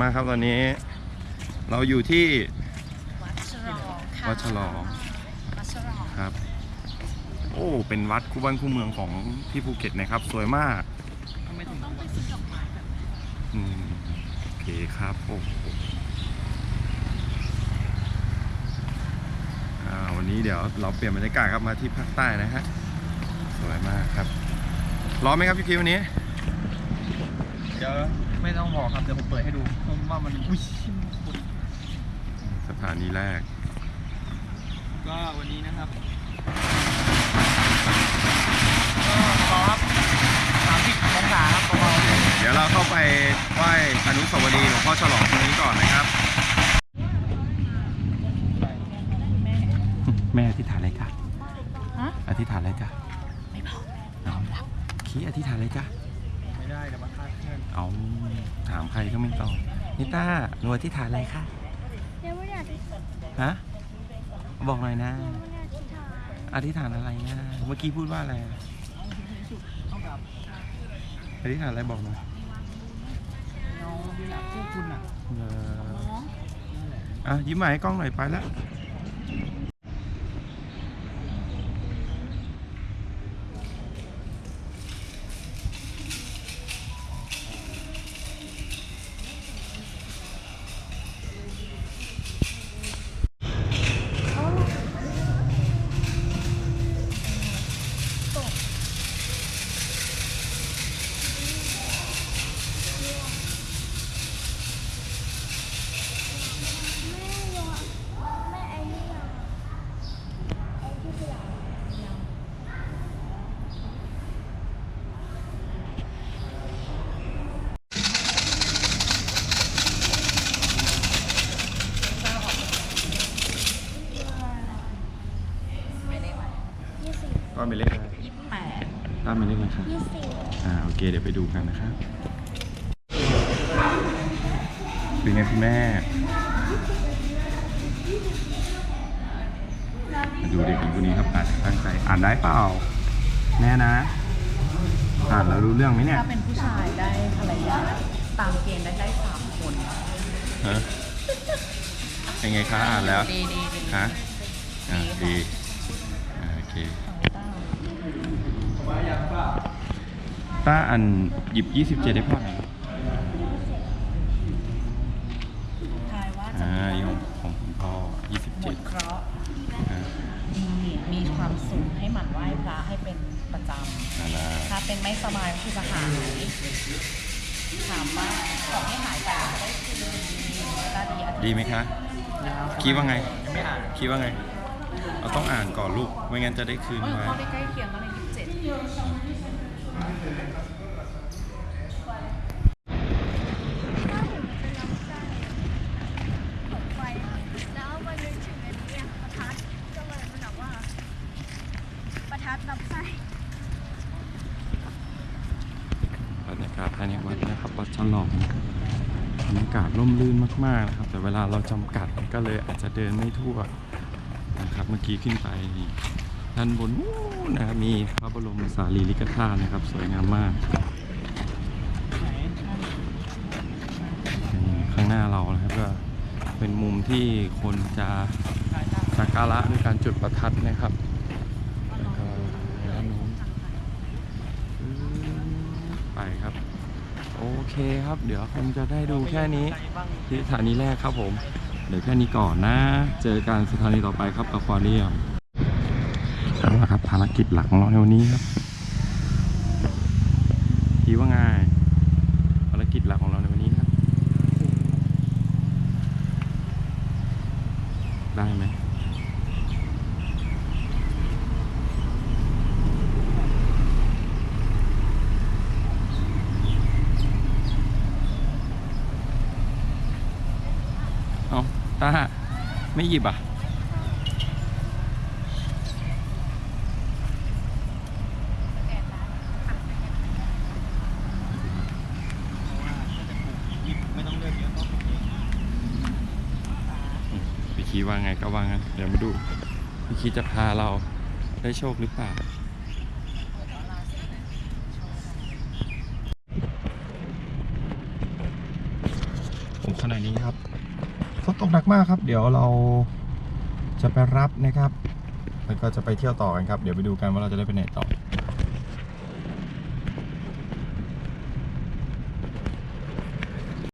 มากครับตอนนี้ เราอยู่ที่วัดฉลองค่ะวัดฉลองวัดฉลองครับ โอ้เป็นวัดคู่บ้านคู่เมืองของที่ภูเก็ตนะครับ สวยมากต้องไปซื้อดอกไม้แบบนี้อืมโอเคครับโอ้โหอ่าวันนี้เดี๋ยวเราเปลี่ยนบรรยากาศครับมาที่ภาคใต้นะฮะสวยมากครับร้อนไหมครับพี่คิววันนี้เดี๋ยว ไม่ต้องบอกครับ เดี๋ยวผมเปิดให้ดูว่ามันอุ้ยสถานีแรก ก็วันนี้นะครับก็รอครับสามสิบองศาครับเบาเดี๋ยวเราเข้าไปไหว้อนุสาวรีย์หลวงพ่อฉลองตรงนี้ก่อนนะครับ แม่อธิษฐานอะไรจ๊ะฮะ อธิษฐานอะไรจ๊ะไม่บอกเอาขี้อธิษฐานอะไรจ๊ะๆ ไม่ได้เดี๋ยวมาคาดเคลื่อนเอาถามใครก็ไม่ตอบนิต้าหนูอธิษฐานอะไรคะยังไม่ได้อธิษฐานฮะบอกหน่อยนะยังไม่ได้อธิษฐานอธิษฐานอะไรนะเมื่อกี้พูดว่าอะไรอะต้องกับอธิษฐานอะไรบอกหน่อยน้องดูหนักคู่คุณอะเอออะยิ้มใหม่ให้กล้องหน่อยไปแล้ว ยี่สิบก็เป็นเลขอะไรยี่สิบแปดตั้มเป็นเลขอะไรครับยี่สิบอ่าโอเค เดี๋ยวไปดูกันนะครับเป็นไงคุณแม่มาดูเด็กหญิงคนนี้ครับอ่านตั้งใจอ่านได้เปล่าแม่นะ อ่านแล้วรู้เรื่องไหมเนี่ย ถ้าเป็นผู้ชายได้ภรรยาตามเกณฑ์ได้ได้สามคนฮะเป็นไงคะอ่านแล้วดีดีดีฮะอ่าดีอ่าโอเค ต้าอันหยิบ 27 ได้พ่อไหนอยทายว่าจะอ่ามีของของคุณพ่อหมด27เคราะห์อ่าดี มีความสุขให้หมั่นไหว้พระให้เป็นประจอ่านะำ ถ้าเป็นไม่สบายก็คือจะหายถามว่าของที่หายไปจะได้คืนดีตาดีอาทิตย์ดีไหมคะ คิดว่าไงยังไม่อ่าน คิดว่าไง เราต้องอ่านก่อนลูก ไม่งั้นจะได้คืนเออไว้เขาได้ใกล้เคียงก็เลยยี่สิบเจ็ดของไฟแล้วมานึกถึงอันนี้อะประทัดก็เลยมันแบบว่าประทัดรับไส้บรรยากาศภายในวัดนะครับวัดฉลองนะครับบรรยากาศร่มรื่นมากๆนะครับ แต่เวลาเราจำกัดก็เลยอาจจะเดินไม่ทั่วนะครับ เมื่อกี้ขึ้นไป ด้านบนนู้นนะครับมีพระบรมสารีริกธาตุนะครับ สวยงามมากข้างหน้าเรานะครับก็เป็นมุมที่คนจะสักการะด้วยการจุดประทัดนะครับแล้วก็ด้านนู้นไปครับ โอเคครับ เดี๋ยวคงจะได้ดูแค่นี้ที่สถานีแรกครับผม เดี๋ยวแค่นี้ก่อนนะ เจอกันสถานีต่อไปครับอควาเรียม เอาละครับภารกิจหลักของเราในวันนี้ครับพี่ว่าไงภารกิจหลักของเราในวันนี้ครับ ได้ไหมเอาตาไม่หยิบอะ ไม่ต้องเลือกเยอะต้อง พี่ คีว่าไงก็ว่างั้นเดี๋ยวมาดูพี่คีจะพาเราได้โชคหรือเปล่าผมขณะนี้ครับฝนตกหนักมากครับ เดี๋ยวเราจะไปรับนะครับ แล้วก็จะไปเที่ยวต่อกันครับ เดี๋ยวไปดูกันว่าเราจะได้ไปไหนต่อ